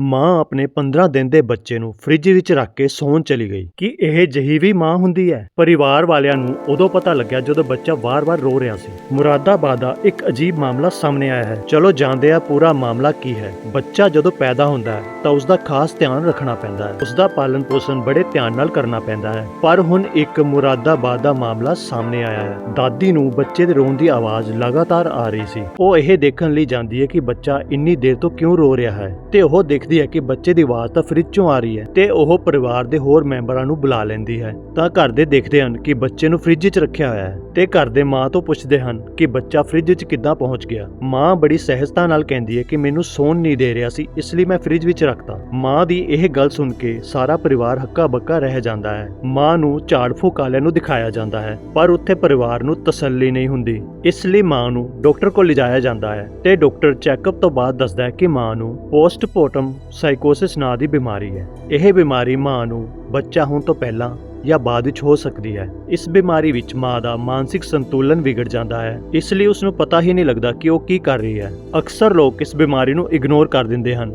ਮਾਂ ਆਪਣੇ 15 ਦਿਨ ਦੇ ਬੱਚੇ ਨੂੰ ਫ੍ਰਿਜ ਵਿੱਚ ਰੱਖ ਕੇ ਸੌਣ ਚਲੀ ਗਈ। ਕਿ ਇਹ ਜਹੀ ਵੀ ਮਾਂ ਹੁੰਦੀ ਹੈ? ਪਰਿਵਾਰ ਵਾਲਿਆਂ ਨੂੰ ਉਦੋਂ ਪਤਾ ਲੱਗਿਆ ਜਦੋਂ ਬੱਚਾ ਵਾਰ-ਵਾਰ ਰੋ ਰਿਹਾ ਸੀ। ਮੁਰਾਦਾਬਾਦ ਦਾ ਇੱਕ ਅਜੀਬ ਮਾਮਲਾ ਸਾਹਮਣੇ ਆਇਆ ਹੈ। ਚਲੋ ਜਾਣਦੇ ਆ ਪੂਰਾ ਮਾਮਲਾ ਕੀ ਹੈ। ਬੱਚਾ ਜਦੋਂ ਪੈਦਾ ਹੁੰਦਾ ਹੈ ਤਾਂ ਉਸ ਦਾ ਖਾਸ ਧਿਆਨ ਰੱਖਣਾ ਪੈਂਦਾ ਹੈ। ਉਸ ਦਾ ਪਾਲਣ ਪੋਸ਼ਣ ਬੜੇ ਧਿਆਨ ਨਾਲ ਕਰਨਾ ਪੈਂਦਾ ਹੈ। ਪਰ ਹੁਣ ਇੱਕ ਮੁਰਾਦਾਬਾਦ ਦਾ ਮਾਮਲਾ ਸਾਹਮਣੇ ਆਇਆ ਹੈ। ਦਾਦੀ ਨੂੰ ਬੱਚੇ ਦੇ ਰੋਣ ਦੀ ਆਵਾਜ਼ ਲਗਾਤਾਰ ਆ ਰਹੀ ਸੀ। ਉਹ ਇਹ ਦੇਖਣ ਲਈ ਜਾਂਦੀ ਹੈ ਕਿ ਬੱਚਾ ਇੰਨੀ ਦੇਰ ਤੋਂ ਕਿਉਂ ਰੋ ਰਿਹਾ ਹੈ ਤੇ ਉਹ ਦੇਖ ਦੇਖਦੀ ਹੈ ਕਿ ਬੱਚੇ ਦੀ ਆਵਾਜ਼ ਤਾਂ ਫ੍ਰਿਜ ਚੋਂ ਆ ਰਹੀ ਹੈ ਤੇ ਉਹ ਪਰਿਵਾਰ ਦੇ ਹੋਰ ਮੈਂਬਰਾਂ ਨੂੰ ਬੁਲਾ ਲੈਂਦੀ ਹੈ। ਤਾਂ ਘਰ ਦੇ ਦੇਖਦੇ ਹਨ ਕਿ ਬੱਚੇ ਨੂੰ ਫ੍ਰਿਜ 'ਚ ਰੱਖਿਆ ਹੋਇਆ ਹੈ ਤੇ ਘਰ ਦੇ ਮਾਂ ਤੋਂ ਪੁੱਛਦੇ ਹਨ ਕਿ ਬੱਚਾ ਫ੍ਰਿਜ 'ਚ ਕਿੱਦਾਂ ਪਹੁੰਚ ਗਿਆ। ਮਾਂ ਬੜੀ ਸਹਿਜਤਾ ਨਾਲ ਕਹਿੰਦੀ ਹੈ ਕਿ ਮੈਨੂੰ ਸੌਣ ਨਹੀਂ ਦੇ ਰਿਹਾ ਸੀ, ਇਸ ਲਈ ਮੈਂ ਫ੍ਰਿਜ ਵਿੱਚ ਰੱਖਤਾ। ਮਾਂ ਦੀ ਇਹ ਗੱਲ ਸੁਣ ਕੇ ਸਾਰਾ ਪਰਿਵਾਰ ਹੱਕਾ ਬੱਕਾ ਰਹਿ ਜਾਂਦਾ ਹੈ। ਮਾਂ ਨੂੰ ਝਾੜ ਫੂਕ ਵਾਲਿਆਂ ਨੂੰ ਦਿਖਾਇਆ ਜਾਂਦਾ ਹੈ, ਪਰ ਉੱਥੇ ਪਰਿਵਾਰ ਨੂੰ ਤਸੱਲੀ ਨਹੀਂ ਹੁੰਦੀ। ਇਸ ਲਈ ਮਾਂ ਨੂੰ ਡਾਕਟਰ ਕੋਲ ਲਿਜਾਇਆ ਜਾਂਦਾ ਹੈ ਤੇ ਡਾਕਟਰ ਚੈੱਕਅਪ ਤੋਂ ਬਾਅਦ ਦੱਸਦਾ ਹੈ ਕਿ ਮਾਂ ਨੂੰ ਪੋਸਟਪਾਰਟਮ ਸਾਈਕੋਸਿਸ ਨਾਂ ਦੀ ਬਿਮਾਰੀ ਹੈ। ਇਹ ਬਿਮਾਰੀ ਮਾਂ ਨੂੰ ਬੱਚਾ ਹੋਣ ਤੋਂ ਪਹਿਲਾਂ ਜਾਂ ਬਾਅਦ ਵਿੱਚ ਹੋ ਸਕਦੀ ਹੈ। ਇਸ ਬਿਮਾਰੀ ਵਿੱਚ ਮਾਂ ਦਾ ਮਾਨਸਿਕ ਸੰਤੁਲਨ ਵਿਗੜ ਜਾਂਦਾ ਹੈ। ਇਸ ਲਈ ਉਸ ਨੂੰ ਪਤਾ ਹੀ ਨਹੀਂ ਲੱਗਦਾ ਕਿ ਉਹ ਕੀ ਕਰ ਰਹੀ ਹੈ। ਅਕਸਰ ਲੋਕ ਇਸ ਬਿਮਾਰੀ ਨੂੰ ਇਗਨੋਰ ਕਰ ਦਿੰਦੇ ਹਨ।